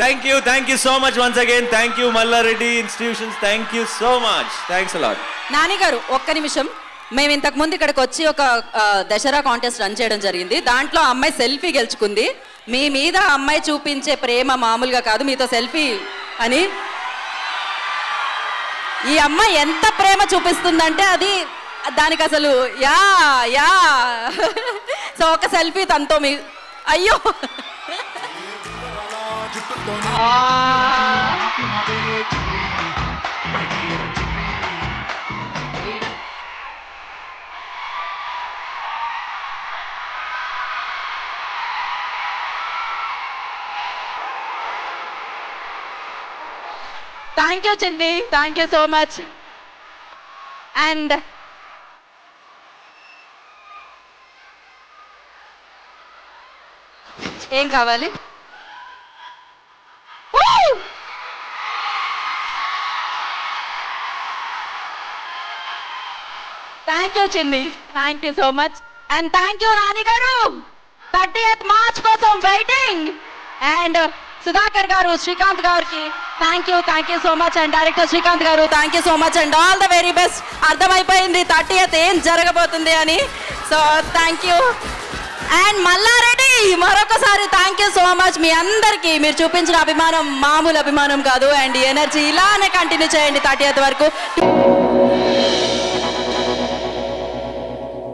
Thank you thank you so much once again thank you Mallareddy institutions thank you so much thanks a lot Nani garu ఒక్క నిమిషం. మేము ఇంతకు ముందు ఇక్కడికి వచ్చి ఒక దసరా కాంటెస్ట్ రన్ చేయడం జరిగింది. దాంట్లో అమ్మాయి సెల్ఫీ గెలుచుకుంది. మీ మీద ఆ అమ్మాయి చూపించే ప్రేమ మామూలుగా కాదు మీతో సెల్ఫీ అని. ఈ అమ్మాయి ఎంత ప్రేమ చూపిస్తుందంటే అది దానికి అసలు యా యా. సో ఒక సెల్ఫీ తనతో మీ అయ్యో. Thank you Chindi thank you so much and ఏం కావాలి? Thank you Chindi thank you so much and thank you Rani garu thirty eighth March కోసం వెయిటింగ్ అండ్ సుధాకర్ గారు శ్రీకాంత్ గారికి thank you thank you so much and director Srikanth garu thank you so much and all the very best అర్థమైపోయింది thirty eighth ఏం జరగబోతుంది అని. So thank you and Mallareddy మరొకసారి thank you so much మీ అందరికీ మీరు చూపించిన అభిమానం మామూలు అభిమానం కాదు. అండ్ ఎనర్జీ ఇలానే కంటిన్యూ చేయండి థర్టీ ఎయిత్ వరకు.